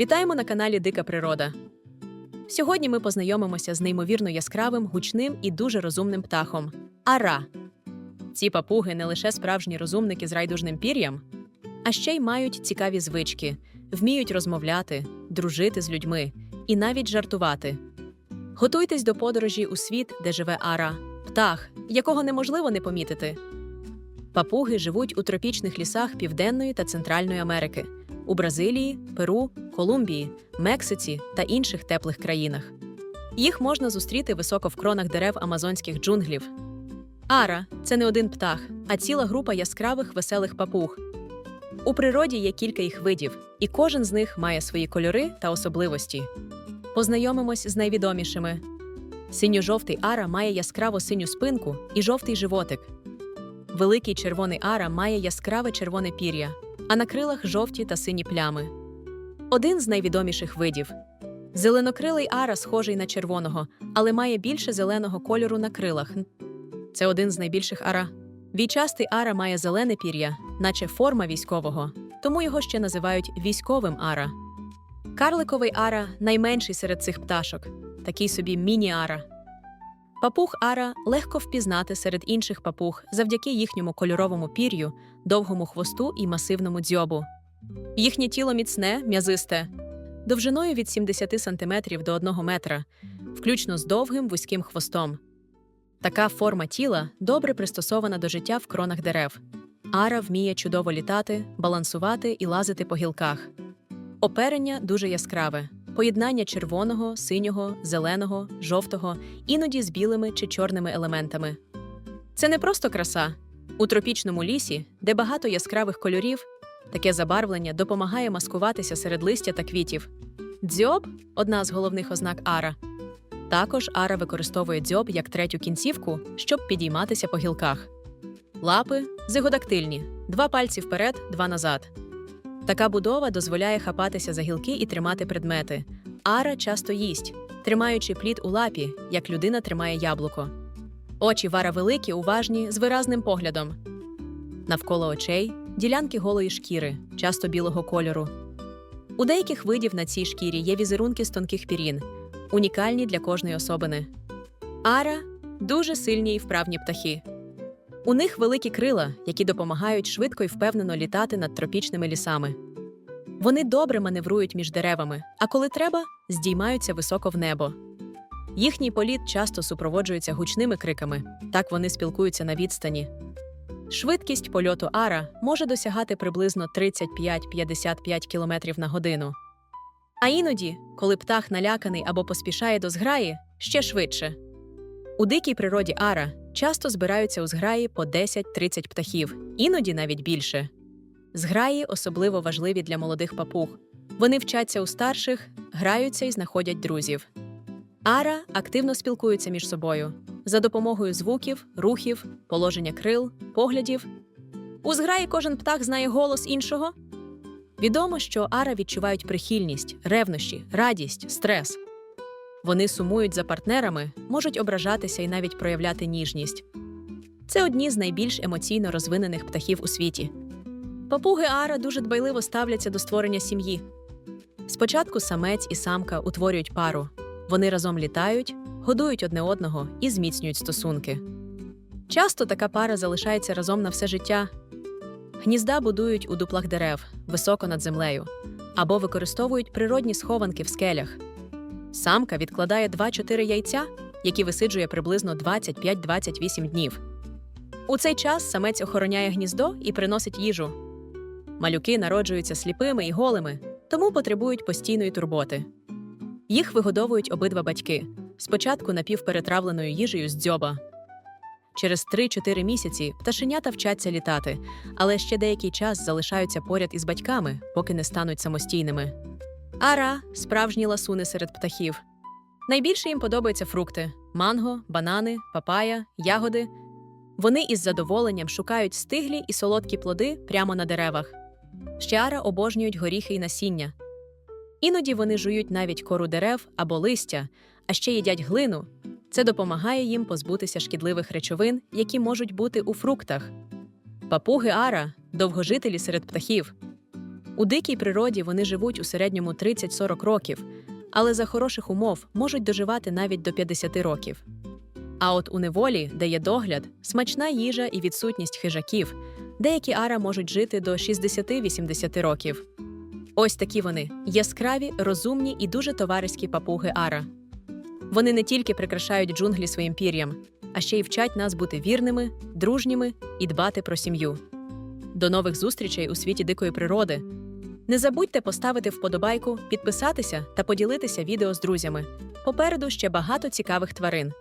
Вітаємо на каналі Дика Природа. Сьогодні ми познайомимося з неймовірно яскравим, гучним і дуже розумним птахом ара. Ці папуги не лише справжні розумники з райдужним пір'ям, а ще й мають цікаві звички, вміють розмовляти, дружити з людьми і навіть жартувати. Готуйтесь до подорожі у світ, де живе ара, птах, якого неможливо не помітити. Папуги живуть у тропічних лісах Південної та Центральної Америки, у Бразилії, Перу, Колумбії, Мексиці та інших теплих країнах. Їх можна зустріти високо в кронах дерев амазонських джунглів. Ара це не один птах, а ціла група яскравих веселих папуг. У природі є кілька їх видів, і кожен з них має свої кольори та особливості. Познайомимось з найвідомішими. Синьо-жовтий ара має яскраво синю спинку і жовтий животик. Великий червоний ара має яскраве червоне пір'я, а на крилах жовті та сині плями. Один з найвідоміших видів. Зеленокрилий ара схожий на червоного, але має більше зеленого кольору на крилах. Це один з найбільших ара. Війчастий ара має зелене пір'я, наче форма військового, тому його ще називають військовим ара. Карликовий ара найменший серед цих пташок, такий собі міні-ара. Папуг ара легко впізнати серед інших папуг завдяки їхньому кольоровому пір'ю, довгому хвосту і масивному дзьобу. Їхнє тіло міцне, м'язисте, довжиною від 70 см до 1 метра, включно з довгим вузьким хвостом. Така форма тіла добре пристосована до життя в кронах дерев. Ара вміє чудово літати, балансувати і лазити по гілках. Оперення дуже яскраве. Поєднання червоного, синього, зеленого, жовтого, іноді з білими чи чорними елементами. Це не просто краса. У тропічному лісі, де багато яскравих кольорів, таке забарвлення допомагає маскуватися серед листя та квітів. Дзьоб одна з головних ознак ара. Також ара використовує дзьоб як третю кінцівку, щоб підійматися по гілках. Лапи зигодактильні два пальці вперед, два назад. Така будова дозволяє хапатися за гілки і тримати предмети. Ара часто їсть, тримаючи плід у лапі, як людина тримає яблуко. Очі вара великі, уважні, з виразним поглядом. Навколо очей ділянки голої шкіри, часто білого кольору. У деяких видів на цій шкірі є візерунки з тонких пірін, унікальні для кожної особини. Ара дуже сильні і вправні птахи. У них великі крила, які допомагають швидко і впевнено літати над тропічними лісами. Вони добре маневрують між деревами, а коли треба, здіймаються високо в небо. Їхній політ часто супроводжується гучними криками, так вони спілкуються на відстані. Швидкість польоту ара може досягати приблизно 35-55 км на годину. А іноді, коли птах наляканий або поспішає до зграї, ще швидше. У дикій природі ара часто збираються у зграї по 10-30 птахів, іноді навіть більше. Зграї особливо важливі для молодих папуг. Вони вчаться у старших, граються і знаходять друзів. Ара активно спілкуються між собою за допомогою звуків, рухів, положення крил, поглядів. У зграї кожен птах знає голос іншого. Відомо, що ара відчувають прихильність, ревнощі, радість, стрес. Вони сумують за партнерами, можуть ображатися і навіть проявляти ніжність. Це одні з найбільш емоційно розвинених птахів у світі. Папуги Ара дуже дбайливо ставляться до створення сім'ї. Спочатку самець і самка утворюють пару. Вони разом літають, годують одне одного і зміцнюють стосунки. Часто така пара залишається разом на все життя. Гнізда будують у дуплах дерев, високо над землею, або використовують природні схованки в скелях. Самка відкладає 2-4 яйця, які висиджує приблизно 25-28 днів. У цей час самець охороняє гніздо і приносить їжу. Малюки народжуються сліпими і голими, тому потребують постійної турботи. Їх вигодовують обидва батьки спочатку напівперетравленою їжею з дзьоба. Через 3-4 місяці пташенята вчаться літати, але ще деякий час залишаються поряд із батьками, поки не стануть самостійними. Ара справжні ласуни серед птахів. Найбільше їм подобаються фрукти: манго, банани, папая, ягоди. Вони із задоволенням шукають стиглі і солодкі плоди прямо на деревах. Ще ара обожнюють горіхи і насіння. Іноді вони жують навіть кору дерев або листя, а ще їдять глину. Це допомагає їм позбутися шкідливих речовин, які можуть бути у фруктах. Папуги ара довгожителі серед птахів. У дикій природі вони живуть у середньому 30-40 років, але за хороших умов можуть доживати навіть до 50 років. А от у неволі, де є догляд, смачна їжа і відсутність хижаків, деякі ара можуть жити до 60-80 років. Ось такі вони яскраві, розумні і дуже товариські папуги ара. Вони не тільки прикрашають джунглі своїм пір'ям, а ще й вчать нас бути вірними, дружніми і дбати про сім'ю. До нових зустрічей у світі дикої природи. Не забудьте поставити вподобайку, підписатися та поділитися відео з друзями. Попереду ще багато цікавих тварин.